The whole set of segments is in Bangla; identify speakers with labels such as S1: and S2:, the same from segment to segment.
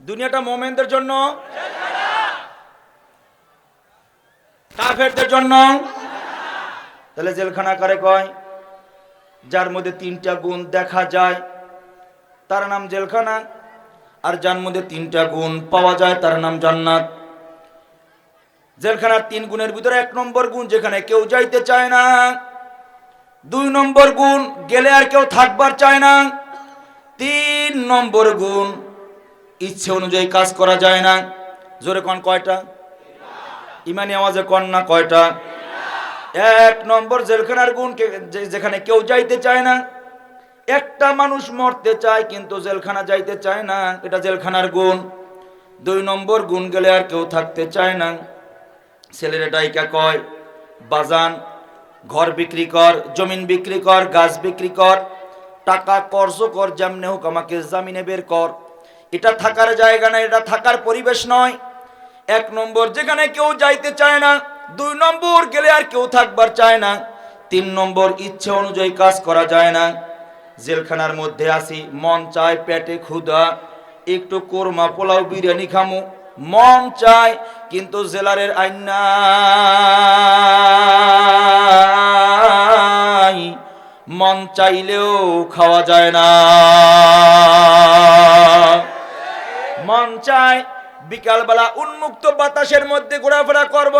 S1: দুনিয়াটা মোমেনদের জন্য। কাফেরদের জন্য। তাহলে জেলখানা করে কয়? যার মধ্যে তিনটা গুণ দেখা যায়, তার নাম জেলখানা। আর যার মধ্যে তিনটা গুণ পাওয়া যায়, তার নাম জান্নাত। জেলখানার তিন গুণের ভিতরে এক নম্বর গুণ যেখানে কেউ যাইতে চায় না। দুই নম্বর গুণ গেলে আর কেউ থাকবার চায় না। তিন নম্বর গুণ ইচ্ছে অনুযায়ী কাজ করা যায় না। জোরে কন কয়টা? ইমানি আওয়াজে কন না কয়টা? এক নম্বর জেলখানার গুণ যেখানে কেউ যাইতে চায় না। একটা মানুষ মরতে চায় কিন্তু জেলখানা যাইতে চায় না। এটা জেলখানার গুণ। দুই নম্বর গুণ গেলে আর কেউ থাকতে চায় না। ছেলেরা ডাইকা কয়? বাজান, ঘর বিক্রি কর, জমিন বিক্রি কর, গাছ বিক্রি কর, টাকা কর্জ কর, যেমনে হোক আমাকে জামিনে বের কর। এটা থাকার জায়গা না, এটা থাকার পরিবেশ নয়। এক নম্বর, যেখানে কেউ যাইতে চায় না, দুই নম্বর, গেলে আর কেউ থাকবার চায় না। তিন নম্বর, ইচ্ছে অনুযায়ী কাজ করা যায় না। জেলখানার মধ্যে আসি, মন চায় পেটে ক্ষুধা, একটু কোরমা, পোলাও, বিরিয়ানি খামু, মন চায়, কিন্তু জেলারের আইন মন চাইলেও খাওয়া যায় না। মন চায়, বিকালবেলা উন্মুক্ত বাতাসের মধ্যে ঘোরাফেরা করব,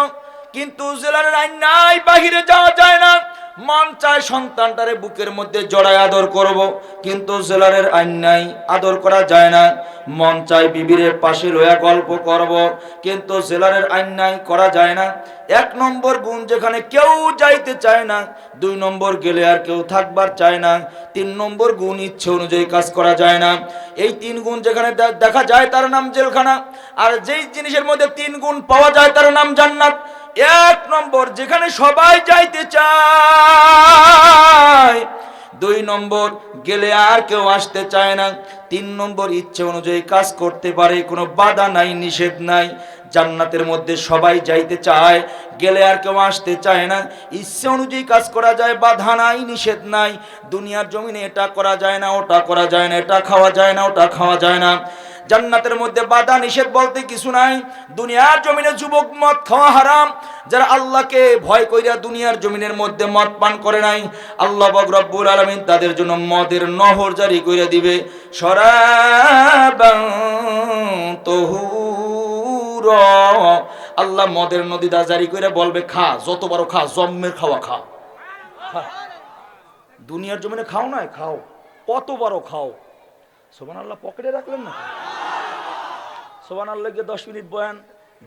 S1: কিন্তু জেলার আইন নাই, বাহিরে যাওয়া যায় না। মন চায় সন্তানটারে বুকের মধ্যে জড়ায় আদর করব, কিন্তু জেলারের আইন নাই, আদর করা যায় না। মন চায় বিবিরের পাশে লয়া গল্প করব, কিন্তু জেলারের আইন নাই, করা যায় না। এক নম্বর গুণ যেখানে কেউ যাইতে চায় না, দুই নম্বর গেলে আর কেউ থাকবার চায় না। তিন নম্বর গুণ ইচ্ছে অনুযায়ী কাজ করা যায় না। এই তিন গুণ যেখানে দেখা যায় তার নাম জেলখানা, আর যেই জিনিসের মধ্যে তিন গুণ পাওয়া যায় তার নাম জান্নাত। এক নম্বর, যেখানে সবাই যাইতে চায়। দুই নম্বর, গেলে আর কেউ আসতে চায় না। তিন নম্বর, ইচ্ছে অনুযায়ী কাজ করতে পারে, কোনো বাধা নাই, নিষেধ নাই। জান্নাতের মধ্যে সবাই যাইতে চায়, গেলে আর কেউ আসতে চায় না। ইচ্ছে অনুযায়ী কাজ করা যায়, বাধা নাই, নিষেধ নাই। দুনিয়ার জমিনে এটা করা যায় না, ওটা করা যায় না, এটা খাওয়া যায় না, ওটা খাওয়া যায় না। জান্নাতের মধ্যে বাধা নিষেধ বলতে কিছু নাই। দুনিয়ার জমিনে যুবক মদ খাওয়া হারাম। যারা আল্লাহকে ভয় কইরা দুনিয়ার জমিনের মধ্যে মদ পান করে নাই আল্লাহ বক রব্বুল আলামিন তাদের জন্য মদের নহর জারি কইরা দিবে। তহুরা। আল্লাহ মদের নদীটা জারি করে বলবে খা যত বড় খা জম্মের খাওয়া খা। খা। দুনিয়ার জমিনে খাও না খাও। কত বড় খাও। সোমান আল্লাহ পকেটে রাখলেন না? সোমান আল্লাহ গিয়ে দশ মিনিট বয়ান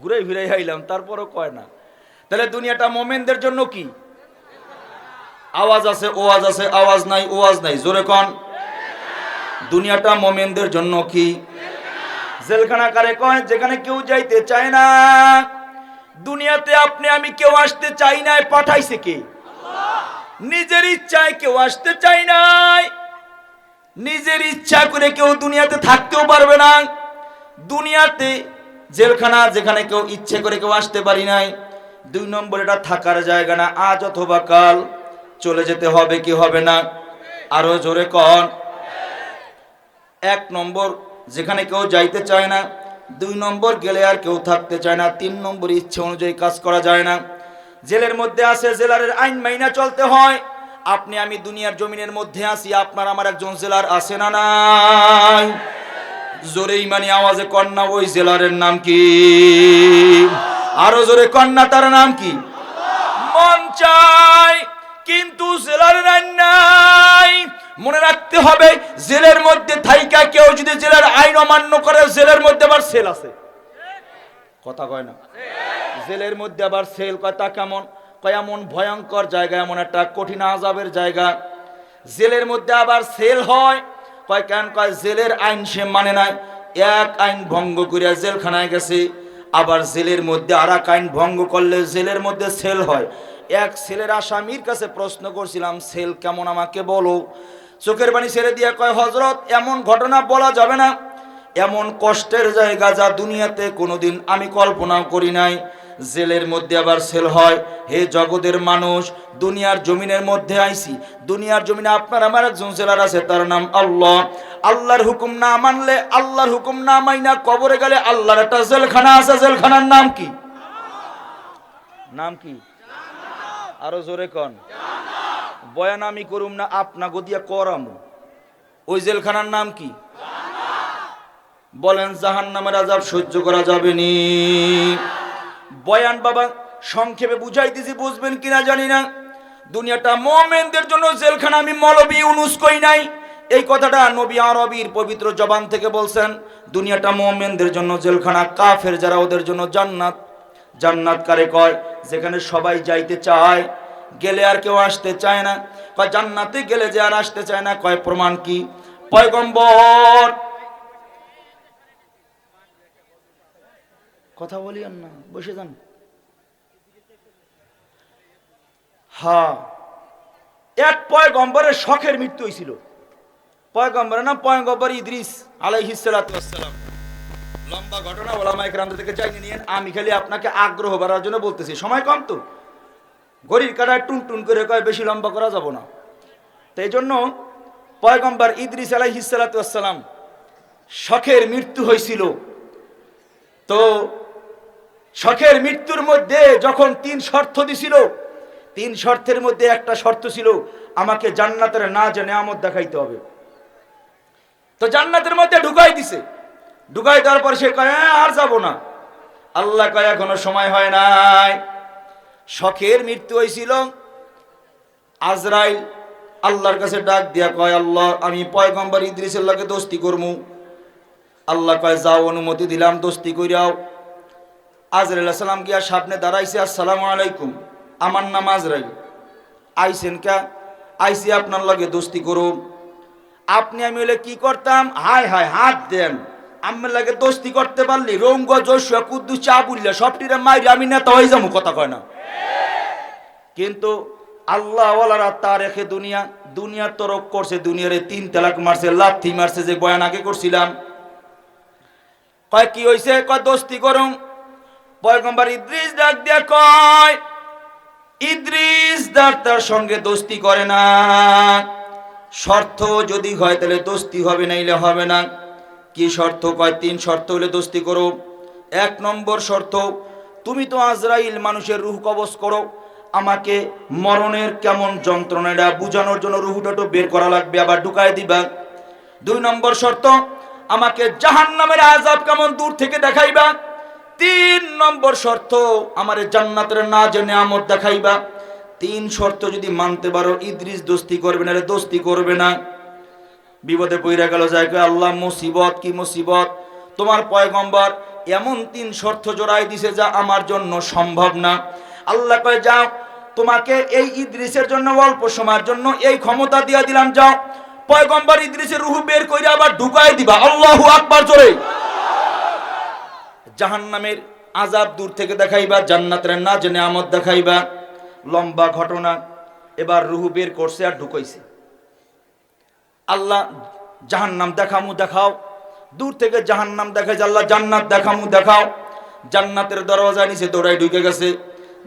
S1: ঘুরে ফিরে আইলাম, তারপরও কয় না। তাহলে দুনিয়াটা মোমেনদের জন্য কি? আওয়াজ আছে, ওয়াজ আছে, আওয়াজ নাই, ওয়াজ নাই, জোরে কন। দুনিয়াটা মোমেনদের জন্য কি? জেলখানা কারে কয়, যেখানে কেউ যাইতে চায় না। দুনিয়াতে আপনি, আমি কেউ আসতে চাই নাই, পাঠাইছে কে? নিজের ইচ্ছায় কেউ আসতে চাই নাই। নিজের ইচ্ছা করে কেউ দুনিয়াতে থাকতেও পারবে না। দুনিয়াতে জেলখানা যেখানে কেউ ইচ্ছে করে কেউ আসতে পারি নাই। দুই নম্বর এটা থাকার জায়গা না, আজ অথবা কাল। চলে যেতে হবে কি হবে না? আরও জোরে কন। এক নম্বর, যেখানে কেউ যাইতে চায় না, দুই নম্বর গেলে আর কেউ থাকতে চায় না, তিন নম্বর ইচ্ছে অনুযায়ী কাজ করা যায় না। জেলের মধ্যে আছে, জেলারের আইন মাইনা চলতে হয়। আপনি আমি দুনিয়ার জমিনের মধ্যে আছি, আপনার আমার একজন জেলার আছে না নাই? জোরে ইমানি আওয়াজে কন্যা, ওই জেলারের নাম কি? আরও জোরে কন্যা, তার নাম কি? মন চাই, কিন্তু জেলার নাই মনে রাখতে হবে, জেলের মধ্যে থাইকা কেউ যদি জেলার আইন অমান্য করে, জেলের মধ্যে আবার সেল আছে। কথা কয় না? জেলের মধ্যে আবার সেল, কথা কেমন? এমন ভয়ঙ্কর জায়গা, এমন একটা কঠিন আজাবের জায়গা। জেলের মধ্যে আবার সেল হয়। কয় কেন? কয় জেলের আইন সে মানে নাই। এক আইন ভঙ্গ করিয়া জেলখানায় গেছে। আবার জেলের মধ্যে আর এক আইন ভঙ্গ করলে জেলের মধ্যে সেল হয়। এক ছেলের আসামির কাছে প্রশ্ন করছিলাম, সেল কেমন আমাকে বলো? চোখের পানি ছেড়ে দিয়ে কয় হজরত এমন ঘটনা বলা যাবে না। এমন কষ্টের জায়গা যা দুনিয়াতে কোনোদিন আমি কল্পনাও করি নাই। জেলের মধ্যে আবার সেল হয়। হে জগতের মানুষ, দুনিয়ার জমিনের মধ্যে আইছি দুনিয়ার জমিনে আপনার, আমার একজন জেলার আছে, তার নাম আল্লাহ। আল্লাহর হুকুম না মানলে, আল্লাহর হুকুম না মাইনা কবরে গেলে আল্লাহর একটা জেলখানা আছে। জেলখানার নাম কি? নাম কি? আরও জোরে কন। বয়ান আমি করুম না আপনা গদিয়া করাম। ওই জেলখানার নাম কি? বলেন জাহান নামের আজাব সহ্য করা যাবে নি। বয়ান বাবা, সংক্ষেপে বুঝাই দিছি বুঝবেন কিনা জানি না। দুনিয়াটা মোমেনদের জন্য জেলখানা, আমি মলবি উনুস কই নাই। এই কথাটা নবী আরবির পবিত্র জবান থেকে বলছেন, দুনিয়াটা মোমেনদের জন্য জেলখানা, কাফের যারা ওদের জন্য জান্নাত। জান্নাত কারে কয়? যেখানে সবাই যাইতে চায়, গেলে আর কেউ আসতে চায় না। কয়, জান্নাতে গেলে যে আর আসতে চায় না, কয়, প্রমাণ কি? পয়গম্বর! কথা বলিয়েন না, বসে যান। হা এক পয়গম্বরের শখের মৃত্যু হয়েছিল। পয়গম্বরের নাম পয়গম্বর ইদ্রিস আলাইহিসালাম লম্বা ঘটনা ওলামা একরাম থেকে চাইনি নিয়ে আমি খালি আপনাকে আগ্রহ বাড়ার জন্য বলতেছি। সময় কম তো। ঘড়ির কাটায় টুন টুন করে কয়, বেশি লম্বা করা যাব না। তো এই জন্য পয়গম্বর ইদ্রিস আলাইহিসালাম শখের মৃত্যু হয়েছিল। তো শখের মৃত্যুর মধ্যে যখন তিন শর্ত দিছিল তিন শর্তের মধ্যে একটা শর্ত ছিল আমাকে জান্নাতের না জেনে আমদ দেখাইতে হবে। তো জান্নাতের মধ্যে ঢুকাই দিছে। ঢুকাই দেওয়ার পর সে কয় "হ্যাঁ, আর যাব না। আল্লাহ কয় এখনও সময় হয় নাই। শখের মৃত্যু হয়েছিল আজরাইল আল্লাহর কাছে ডাক দিয়া কয় আল্লাহ আমি পয়গম্বর ইদ্রিসের লাগে দোস্তি করমু। আল্লাহ কয় যাও অনুমতি দিলাম দোস্তি কইরাও। আজরাইল সালাম গিয়া সামনে দাঁড়াইছে, আসসালামু আলাইকুম, আমার নাম আজরাইল। আইসেন কা? আইসি আপনার লগে দোস্তি করো আপনি আমি হলে কি করতাম? হাই হাই হাত দেন। আমার লাগে দোস্তি করতে পারলি? রঙ্গ জশুয়া কুদ্দু চা বুললে সবটিরে মাইরি আমি নেতা হয়ে যাব, কথা কয় না? কিন্তু আল্লাহ ওয়ালারা তা রেখে দুনিয়া দুনিয়ার তরফ করছে, দুনিয়ারে তিন তালাক মারছে, লাথি মারছে, যে বয়ান আগে করছিলাম। কয়, কি হইছে? কয়, দোস্তি করুম পয়গম্বর ইদ্রিস ডাক দিয়া কয়, ইদ্রিস দার তার সঙ্গে দোস্তি করে না। শর্ত যদি হয় তাহলে দোস্তি হবে না ইলে হবে না। কি শর্ত? কয়, তিন শর্ত হলে দোস্তি করো। এক নম্বর শর্ত, তুমি তো আজরাইল মানুষের রুহ কবজ করো। আমাকে মরণের কেমন যন্ত্রণাটা বুঝানোর জন্য রুহুটা একটু বের করা লাগবে, আবার ঢুকায় দিবা। দুই নম্বর শর্ত, আমাকে জাহান নামের আজাব কেমন দূর থেকে দেখাইবা। তিন নম্বর শর্ত আমার জান্নাতের না জেনে আমদ দেখাইবা। তিন শর্ত যদি মানতে পারো, ইদ্রিস দোস্তি করবে না দোস্তি করবে না। বিপদে পইরা গেল, যায় আল্লাহ, মুসিবত, কি মুসিবত? তোমার পয়গম্বর এমন তিন শর্ত জোড়াই দিছে যা আমার জন্য সম্ভব না। আল্লাহ কয়, যাও, তোমাকে এই ইদ্রিসের জন্য, অল্প সময়ের জন্য এই ক্ষমতা দিয়া দিলাম, যাও। পয়গম্বর ইদ্রিসের রুহু বের করে আবার ঢুকাই দিবা। আল্লাহু আকবার জোরে। জাহান্নামের আজাব দূর থেকে দেখাইবা, জান্নাতের না জেনে আমদ দেখাইবা। লম্বা ঘটনা, এবার রুহু বের করছে আর ঢুকাইছে। আল্লাহ, জাহান্নাম দেখামু দেখাও, দূর থেকে জাহান্নাম দেখাই যে আল্লাহ, জান্নাত দেখামু দেখাও। জান্নাতের দরওয়াজা নিচে দৌড়াই ঢুকে গেছে।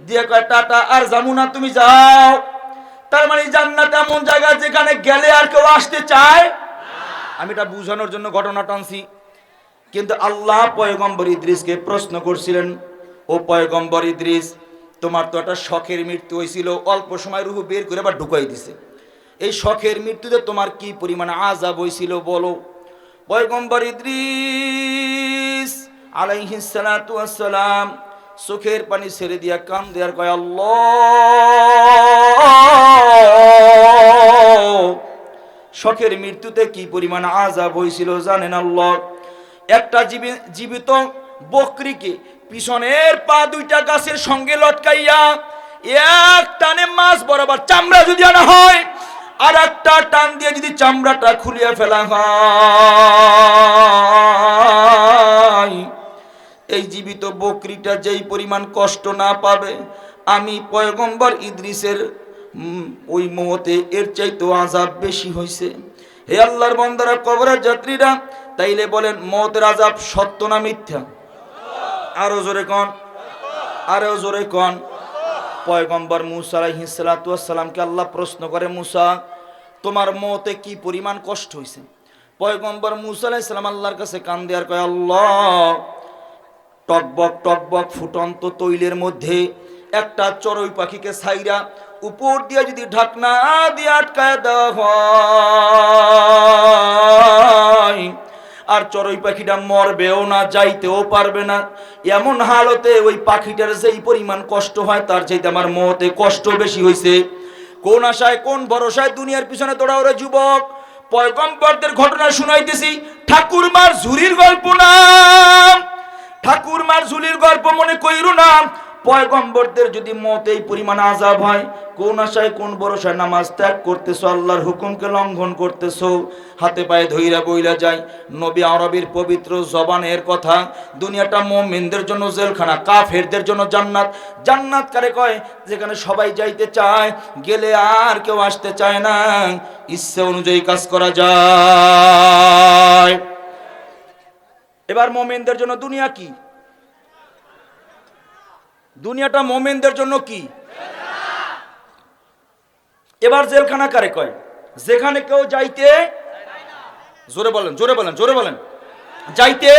S1: দিয়ে কয়, টাটা, আর যামু না, তুমি যাও। তার মানে জান্নাত এমন জায়গা যেখানে গেলে আর কেউ আসতে চায় আমি এটা বুঝানোর জন্য ঘটনা টানছি কিন্তু আল্লাহ পয়গম্বর ইদ্রিসকে প্রশ্ন করছিলেন, ও পয়গম্বর ইদ্রিস, তোমার তো একটা শখের মৃত্যু হয়েছিল, অল্প সময় রুহু বের করে আবার ঢুকাই দিছে। এই শখের মৃত্যুতে তোমার কি পরিমাণ আজাব হয়েছিল বলো? পয়গম্বর ইদ্রিস আলাইহিস সালাতু ওয়াসসালাম চোখের পানি ছেড়ে দিয়া কান দেয়ার কয়, আল্লাহ, শখের মৃত্যুতে কি পরিমাণ আজাব হয়েছিল জানেন আল্লাহ? একটা জীবি- জীবিত বকরিকে পিছনের পা দুইটা গাছের সঙ্গে লটকাইয়া এক টানে মাছ বরাবর চামড়া যদি আনা হয় আর একটা টান দিয়ে যদি চামড়াটা খুলিয়া ফেলা হয়। এই জীবিত বকরিটা যেই পরিমাণ কষ্ট না পাবে, আমি পয়গম্বর ইদ্রিসের ওই মুহূর্তে এর চাইতো আজাব বেশি হয়েছে হে আল্লাহর বন্দারা, কবরের যাত্রীরা তাইলে বলেন মতের আজাব সত্য না মিথ্যা? আরও জোরে কন। আরও জোরে কন। পয়গম্বর মুসা আলাইহিসসালামকে আল্লাহ প্রশ্ন করে, মুসা, তোমার মতে কি পরিমাণ কষ্ট হয়েছে পয়গম্বর মুসা আলাইহিসসালাম আল্লাহর কাছে কান দেওয়ার কয়, আল্লাহ, টকবক টকবক ফুটন্ত তৈলের মধ্যে একটা চড়ুই পাখিকে ছাইরা উপর দিয়ে যদি ঢাকনা দিয়ে আটকায় দেওয়া হয় আর চড়ুই পাখিটা মরবেও না, যাইতেও পারবে না। এমন হালতে ওই পাখিটার যেই পরিমাণ কষ্ট হয়, তার চাইতে আমার মতে কষ্ট বেশি হয়েছে কোন আশায়, কোন ভরসায় দুনিয়ার পিছনে তোরা ওরা যুবক? পয়গম্বরদের ঘটনা শুনাইতেছি, ঠাকুরমার ঝুরির গল্প না ঠাকুরমার ঝুলির গল্প মনে কইরু না পয়গম্বরদের যদি মত এই পরিমাণ আজাব হয়, কোন আশায়, কোন ভরসায় নামাজ ত্যাগ করতেছো, আল্লাহর হুকুমকে লঙ্ঘন করতেছো, হাতে পায়ে ধইরা বইলা যায় নবী আরবের পবিত্র জবানের কথা, দুনিয়াটা মোমিনদের জন্য জেলখানা, কাফেরদের জন্য জান্নাত জান্নাত কারে কয়? যেখানে সবাই যাইতে চায়, গেলে আর কেউ আসতে চায় না, ইচ্ছে অনুযায়ী কাজ করা যায়। এবার মোমেনদের জন্য দুনিয়া কি? দুনিয়াটা মোমেনদের জন্য কি? এবার জেলখানা কারে কয়? যেখানে কেউ যাইতে জোরে বলেন জোরে বলেন জোরে বলেন। যাইতে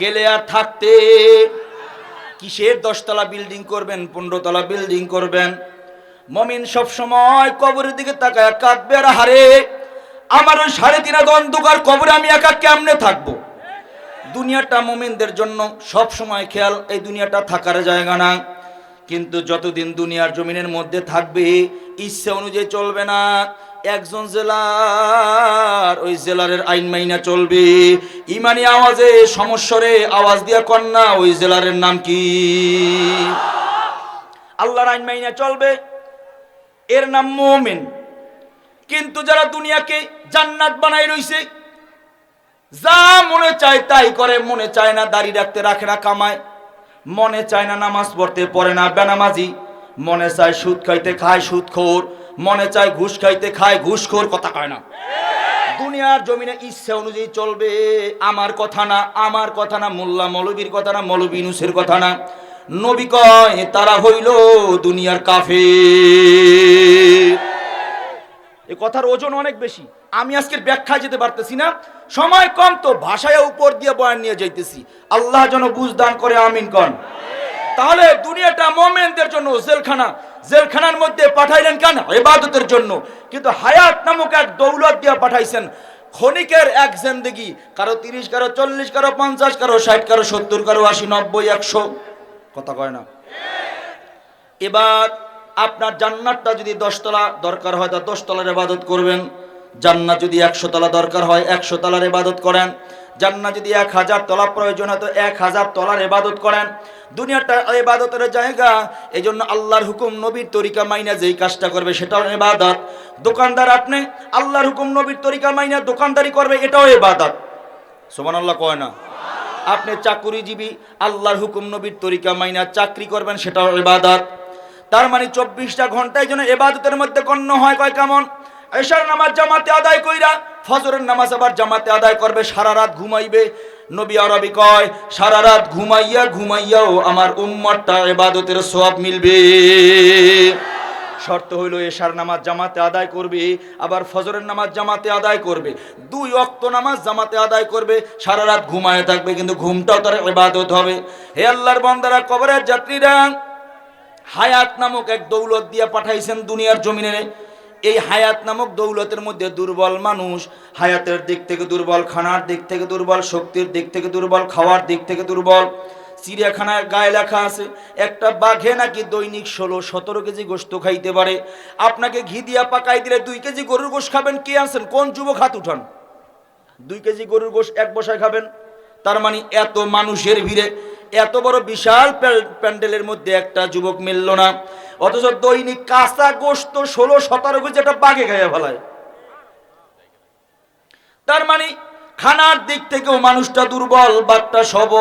S1: গেলে আর থাকতে কিসের দশতলা বিল্ডিং করবেন পনেরো তলা বিল্ডিং করবেন? মমিন সব সময় কবরের দিকে তাকায়, কাঁদবে আর হারে। আমার ওই সাড়ে তিন অন্ধকার কবরে আমি একা কেমনে থাকব? দুনিয়াটা মোমেনদের জন্য সব সময় খেয়াল, এই দুনিয়াটা থাকার জায়গা না। কিন্তু যতদিন দুনিয়ার জমিনের মধ্যে থাকবে, ইচ্ছে অনুযায়ী চলবে না। একজন জেলার ওই জেলারের আইন মাইনা চলবে। ইমানি আওয়াজে সমস্যরে আওয়াজ দিয়া কন্যা, ওই জেলারের নাম কি? আল্লাহর আইন মাইনা চলবে, এর নাম মোমেন। কিন্তু যারা দুনিয়াকে জান্নাত বানাই রইছে যা মনে চায় তাই করে, মনে চায় না দাড়ি রাখতে রাখে না কামায়। মনে চায় না নামাজ পড়তে পড়ে না বেনামাজি। মনে চায় সুদ খাইতে খায় সুদখোর। মনে চায় ঘুষ খাইতে খায় ঘুষখোর, কথা কয় না। দুনিয়ার জমিনে ইচ্ছে অনুযায়ী চলবে। আমার কথা না, আমার কথা না, মোল্লা মৌলবীর কথা না, মৌলবী নুসের কথা না। নবী কয়, তারা হইল দুনিয়ার কাফে এ কথার ওজন অনেক বেশি। আমি আজকের ব্যাখ্যা যেতে পারতেছি না। সময় কম তো ভাষায় উপর দিয়ে বয়ান নিয়ে যাইতেছি। আল্লাহ যেন বুঝদান করে, আমিন কন। তাহলে দুনিয়াটা মোমেনদের জন্য জেলখানা। জেলখানার মধ্যে পাঠাইলেন কেন? ইবাদতের জন্য। কিন্তু হায়াত নামক এক দৌলত দিয়ে পাঠাইছেন। ক্ষণিকের এক জিন্দেগি। কারও তিরিশ, কারও চল্লিশ, কারও পঞ্চাশ, কারও ষাট, কারও সত্তর, কারও আশি, নব্বই, একশো। কথা কয় না? এবার আপনার জান্নাতটা যদি দশতলা দরকার হয়, তা দশতলার ইবাদত করবেন। জান্নাত যদি একশো তলা দরকার হয় একশো তলার ইবাদত করেন। জান্নাত যদি এক হাজার তলা প্রয়োজন হয়, তো এক হাজার তলার ইবাদত করেন। দুনিয়াটা ইবাদতের জায়গা এই জন্য আল্লাহর হুকুম নবীর তরিকা মাইনা যেই কাজটা করবে, সেটাও ইবাদত। দোকানদার আপনি, আল্লাহর হুকুম নবীর তরিকা মাইনা দোকানদারি করবে, এটাও ইবাদত। সুবহানাল্লাহ কয় না? আপনি চাকুরিজীবী, আল্লাহর হুকুম নবীর তরিকা মাইনা চাকরি করবেন, সেটাও ইবাদত। তার মানে চব্বিশটা ঘন্টায় যেন এবাদতের মধ্যে গণ্য হয়, কয় কেমন? এশার নামাজ জামাতে আদায় কইরা, ফজরের নামাজ আবার জামাতে আদায় করবে, সারা রাত ঘুমাইবে। নবী আরবি কয়, সারা রাত ঘুমাইয়া ঘুমাইয়াও আমার উম্মতটা এবাদতের সব মিলবে। শর্ত হইল এশার নামাজ জামাতে আদায় করবে, আবার ফজরের নামাজ জামাতে আদায় করবে। দুই অক্ত নামাজ জামাতে আদায় করবে, সারা রাত ঘুমায় থাকবে, কিন্তু ঘুমটাও তার এবাদত হবে। হে আল্লাহর বন্দারা, কবরের যাত্রীরা হায়াত নামক এক দৌলত দিয়ে পাঠাইছেন দুনিয়ার জমিনে। এই হায়াত নামক দৌলতের মধ্যে দুর্বল মানুষ হায়াতের দিক থেকে দুর্বল, খানার দিক থেকে দুর্বল, শক্তির দিক থেকে দুর্বল, খাওয়ার দিক থেকে দুর্বল। চিড়িয়াখানার গায়ে লেখা আছে, একটা বাঘে নাকি দৈনিক ষোলো, সতেরো কেজি গোস্ত খাইতে পারে? আপনাকে ঘি দিয়া পাকাই দিলে দুই কেজি গরুর গোশ খাবেন? কে আছেন কোন যুবক হাত উঠান? দুই কেজি গরুর গোশ এক বসায় খাবেন। তার মানে এত মানুষের ভিড়ে এত বড় বিশাল প্যান্ডেলের মধ্যে একটা যুবক মিলল না। অথচ দৈনিক কাঁচা গোস্ত ষোলো সতেরো কেজি একটা বাঘে খাইয়া ফেলায়। তার মানে খানার দিক থেকেও মানুষটা দুর্বল, বাঘটা সবল।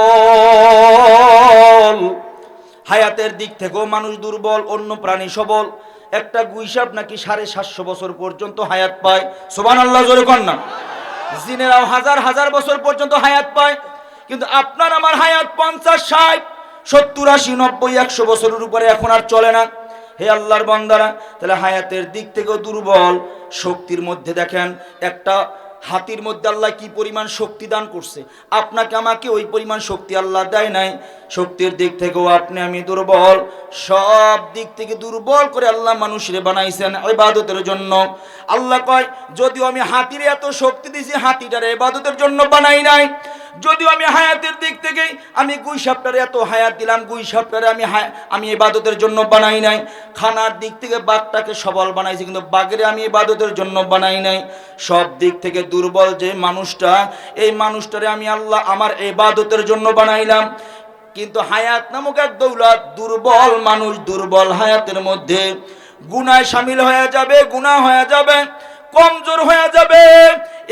S1: হায়াতের দিক থেকেও মানুষ দুর্বল, অন্য প্রাণী সবল। একটা গুইসাব নাকি সাড়ে সাতশো বছর পর্যন্ত হায়াত পায়? সোবান আল্লাহ জোরে কন্যা জিনেরাও হাজার হাজার বছর পর্যন্ত হায়াত পায়। কিন্তু আপনার আমার হায়াত পঞ্চাশ, ষাট, সত্তর, আশি, নব্বই, একশো বছরের উপরে এখন আর চলে না। হে আল্লাহর বান্দারা, তাহলে হায়াতের দিক থেকেও দুর্বল। শক্তির মধ্যে দেখেন, একটা হাতির মধ্যে আল্লাহ কি পরিমাণ শক্তি দান করছে। আপনাকে, আমাকে ওই পরিমাণ শক্তি আল্লাহ দেয় নাই। শক্তির দিক থেকেও আপনি, আমি দুর্বল। সব দিক থেকে দুর্বল করে আল্লাহ মানুষরে বানাইছেন ইবাদতের জন্য। আল্লাহ কয়, যদিও আমি হাতির এত শক্তি দিছি, হাতিটার ইবাদতের জন্য বানাই নাই। যদিও আমি হায়াতের দিক থেকে আমি গুই সাপটারে এত হায়াত দিলাম, গুই সাপটারে আমি আমি ইবাদতের জন্য বানাই নাই। খানার দিক থেকে বাঘটাকে সবল বানাইছি, কিন্তু বাঘেরে আমি ইবাদতের জন্য বানাই নাই। সব দিক থেকে দুর্বল যে মানুষটা, এই মানুষটারে আমি আল্লাহ আমার ইবাদতের জন্য বানাইলাম। কিন্তু হায়াত নামক এক দৌলত, দুর্বল মানুষ, দুর্বল হায়াতের মধ্যে গুনায় সামিল হয়ে যাবে, গুনাহ হয়ে যাবে, কমজোর হয়ে যাবে।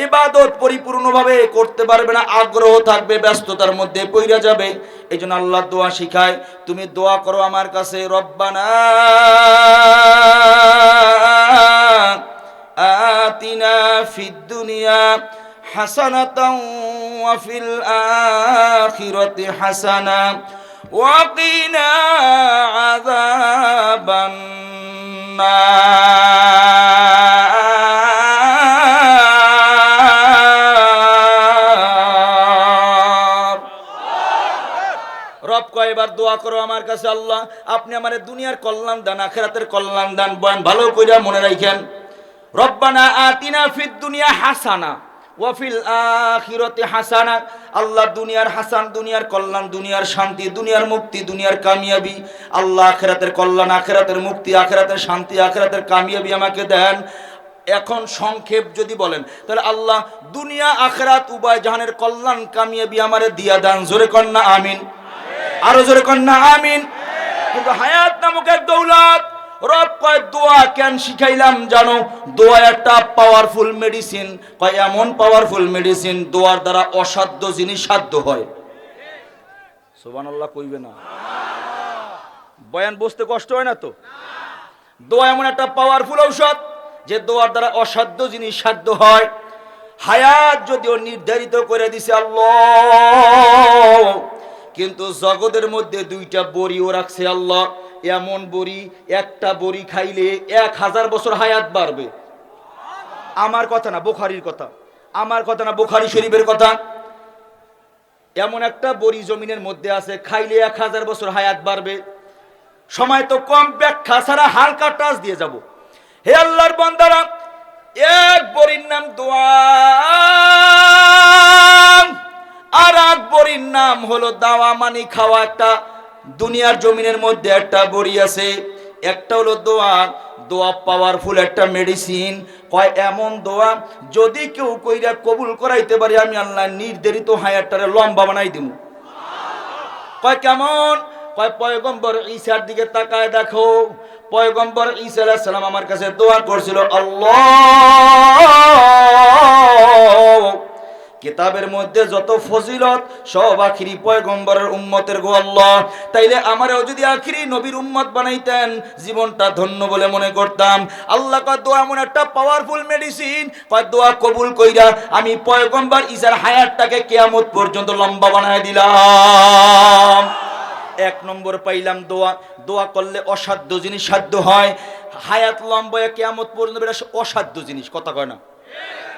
S1: ইবাদত পরিপূর্ণভাবে করতে পারবে না, আগ্রহ থাকবে, ব্যস্ততার মধ্যে পইরা যাবে। এই জন্য আল্লাহ দোয়া শিখায়, তুমি দোয়া করো আমার কাছে, রব্বানা আতিনা ফিদ দুনিয়া হাসানাতাও ওয়া ফিল আখিরাতি হাসানা ওয়া কিনা আযাবান নার দোয়া করো আমার কাছে, আল্লাহ, আপনি আমার দুনিয়ার কল্যাণ দান, আখেরাতের কল্যাণ দান, বয়ান ভালো কইরা মনে রাখেন রব্বানা আতিনা ফিদ দুনিয়া হাসানা ওয়াফিল আখিরাতে হাসানা। আল্লাহ দুনিয়ার হাসান, দুনিয়ার কল্যাণ, দুনিয়ার শান্তি, দুনিয়ার মুক্তি, দুনিয়ার কামিয়াবি। আল্লাহ আখেরাতের কল্যাণ, আখেরাতের মুক্তি, আখেরাতের শান্তি, আখেরাতের কামিয়াবি আমাকে দেন। এখন সংক্ষেপ যদি বলেন, তাহলে আল্লাহ দুনিয়া, আখরাত উবায় জাহানের কল্যাণ, কামিয়াবি আমারে দিয়া দান। জোরে কন্যা আমিন। আরও জোরে কন্যা আমিন। কিন্তু হায়াত নামক এক দৌলত, রব কয়, দোয়া কেন শিখাইলাম জানো? দোয়া একটা পাওয়ারফুল মেডিসিন কয়, এমন পাওয়ারফুল মেডিসিন দোয়ার দ্বারা অসাধ্য জিনিস সাধ্য হয়। সুবহানাল্লাহ কইবে না। বয়ান বসতে কষ্ট হয় না তো? দোয়া এমন একটা পাওয়ারফুল ঔষধ, যে দোয়ার দ্বারা অসাধ্য জিনিস সাধ্য হয়। হায়াত যদিও নির্ধারিত করে দিছে আল্লাহ কিন্তু জগতের মধ্যে দুইটা বড়িও রাখছে আল্লাহ। এমন বড়ি, একটা বড়ি খাইলে এক হাজার বছর হায়াত বাড়বে। আমার কথা না, বোখারির কথা। আমার কথা না, বোখারি শরীফের কথা। এমন একটা বড়ি জমিনের মধ্যে আছে, খাইলে এক হাজার বছর হায়াত বাড়বে। সময় তো কম, ব্যাখ্যা ছাড়া হালকা টাচ দিয়ে যাব। হে আল্লাহর বান্দারা, এক বড়ির নাম দোয়া। নাম হলো দাওয়া মানি খাওয়া একটা। দুনিয়ার জমিনের মধ্যে একটা বড়ি আছে, একটা হলো দোয়া। দোয়া পাওয়ারফুল একটা মেডিসিন কয়, এমন দোয়া, যদি কেউ কইরা কবুল করাইতে পারে, আমি আল্লাহ নির্ধারিত হায়ারটারে লম্বা বানাই দিব কয়, কেমন? কয়, পয়গম্বর ঈসার দিকে তাকায় দেখো। পয়গম্বর ঈসা আলাইহিস সালাম আমার কাছে দোয়া করছিল, আল্লাহ! কিতাবের মধ্যে যত ফজিলত, সব আখিরি পয়গম্বরের উম্মতের গো আল্লাহ। তাইলে আমারও যদি আখিরি নবীর উম্মত বানাইতেন, জীবনটা ধন্য বলে মনে করতাম। আল্লাহ কয়, দোয়া এমন একটা পাওয়ারফুল মেডিসিন কয়, দোয়া কবুল কইরা আমি পয়গম্বর ঈসার হায়াতটাকে কেয়ামত পর্যন্ত লম্বা বানায় দিলাম। এক নম্বর পাইলাম দোয়া। দোয়া করলে অসাধ্য জিনিস সাধ্য হয়। হায়াত লম্বা কেয়ামত পর্যন্ত এটা অসাধ্য জিনিস, কথা কয় না।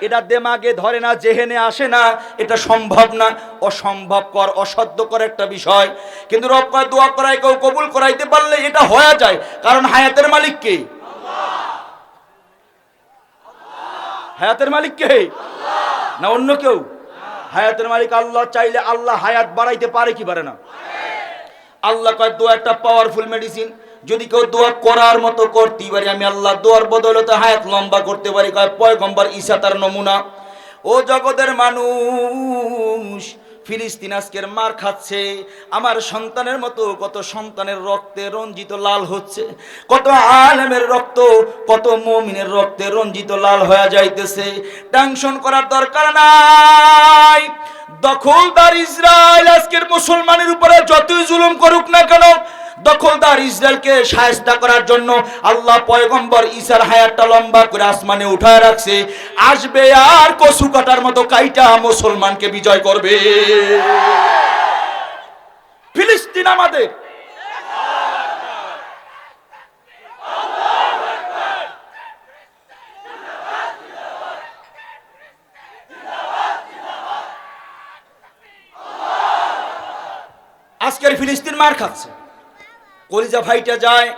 S1: এটা দেমাগে ধরে না, জেহেনে আসে না, এটা সম্ভব না। অসম্ভবকর অসাধ্যকর একটা বিষয়। কিন্তু রব কয়, দোয়া করায় কেউ কবুল করাইতে পারলে এটা হয়ে যায়। কারণ হায়াতের মালিক কে? হায়াতের মালিক কে? না অন্য কেউ? হায়াতের মালিক আল্লাহ চাইলে আল্লাহ হায়াত বাড়াইতে পারে কি পারে না? আল্লাহ কয়, দোয়া একটা পাওয়ারফুল মেডিসিন যদি কেউ দোয়া করার মতো করতে পারি, আমি আল্লাহ দোয়ার বদলতে হায়াত লম্বা করতে পারি। কয়, পয়গম্বর ঈসা তার নমুনা। ও জগতের মানুষ, ফিলিস্তিন আজকের মার খাচ্ছে। আমার সন্তানের মতো কত সন্তানের রক্তে রঞ্জিত লাল হচ্ছে। কত আলেমের রক্ত, কত মমিনের রক্তে রঞ্জিত লাল হয়ে যাইতেছে। টেনশন করার দরকার নাই। দখলদার ইসরায়েল আজকের মুসলমানের উপরে যতই জুলুম করুক না কেন দখলদার ইসরায়েলকে সায়স্তা করার জন্য আল্লাহ পয়গম্বর ঈসার হায়াতটা লম্বা করে আসমানে উঠায় রাখছে। আসবে আর কসু কাটার মতো কাইটা মুসলমানকে বিজয় করবে। ফিলিস্তিন আমাদের। আজকের ফিলিস্তিন মার খাচ্ছে। কলিজা ভাইটা যায়।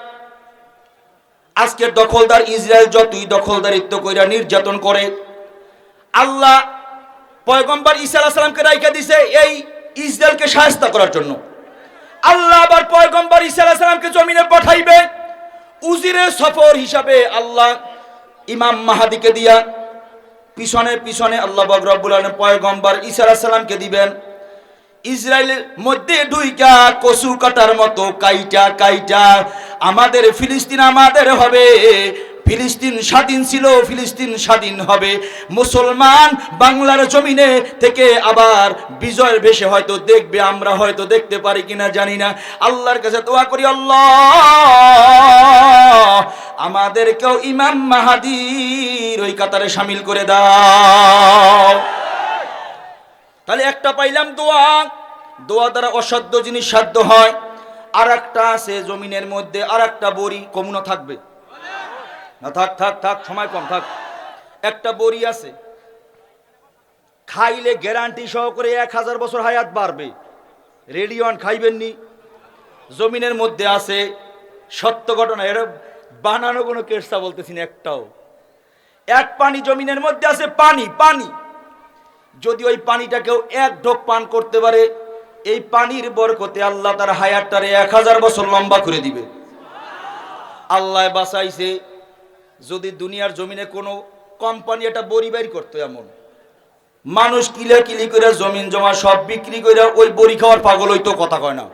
S1: আজকের দখলদার ইসরায়েল যতই দখলদারিত্ব কইরা নির্যাতন করে, আল্লাহ পয়গম্বর ঈসা আলাইহিস সালামকে রাইখা দিছে এই ইসরায়েলকে সাহায্য করার জন্য। আল্লাহ আবার পয়গম্বর ঈসা সালামকে জমিনে পাঠাইবে। উজিরের সফর হিসাবে আল্লাহ ইমাম মাহাদিকে দিয়া, পিছনে পিছনে আল্লাহ পাক রব্বুল আলামিন পয়গম্বর ঈসা আলাইহিস সালামকে দিবেন। ইসরায়েলের মধ্যে ঢুইকা কসু কাটার মতো কাইটা কাইটা। আমাদের ফিলিস্তিন আমাদের হবে। ফিলিস্তিন স্বাধীন ছিল, ফিলিস্তিন স্বাধীন হবে। মুসলমান বাংলার জমিনে থেকে আবার বিজয়ের বেশে হয়তো দেখবে, আমরা হয়তো দেখতে পারি কিনা জানি না। আল্লাহর কাছে দোয়া করি, আল্লাহ, আমাদেরকেও ইমাম মাহাদির ওই কাতারে সামিল করে দাও। তাহলে একটা পাইলাম দোয়া। দোয়া দ্বারা অসাধ্য জিনিস সাধ্য হয়। আর একটা আছে জমিনের মধ্যে আর একটা বড়ি, কমুনা থাকবে। না, থাক থাক থাক, সময় কম, থাক। একটা বড়ি আছে। খাইলে গ্যারান্টি সহকারে এক হাজার বছর হায়াত বাড়বে। রেডিওয়ান খাইবেননি জমিনের মধ্যে আছে, সত্য ঘটনা এটা বানানো কোনো কেসটা বলতেছি না, একটাও। এক পানি জমিনের মধ্যে আছে, পানি পানি। যদি ওই পানিটা কেউ এক ঢোক পান করতে পারে, এই পানির বরকতে আল্লাহ তার হায়াতটারে এক হাজার বছর লম্বা করে দিবে। আল্লাহ বাসাইছে যদি দুনিয়ার জমিনে কোনো কোম্পানি এটা বড়ি বাইর করতো এমন, মানুষ কিলে কিলি করে জমিন জমা সব বিক্রি করে ওই বড়ি খাওয়ার পাগল হইতো কথা কয় না।